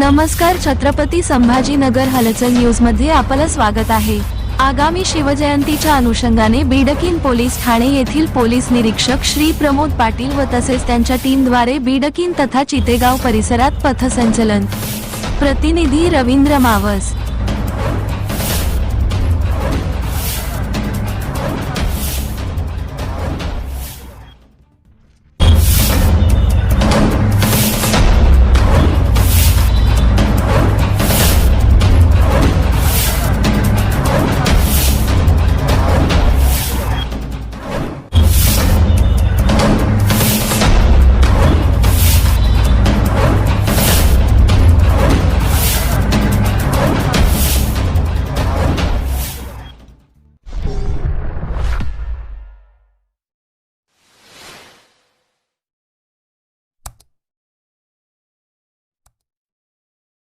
नमस्कार छत्रपती संभाजीनगर हलचल न्यूजमध्ये आपलं स्वागत आहे. आगामी शिवजयंतीच्या अनुषंगाने बीडकीन पोलीस ठाणे येथील पोलीस निरीक्षक श्री प्रमोद पाटील व तसेच त्यांच्या टीमद्वारे बीडकीन तथा चितेगाव परिसरात पथसंचलन. प्रतिनिधी रवींद्र मावस.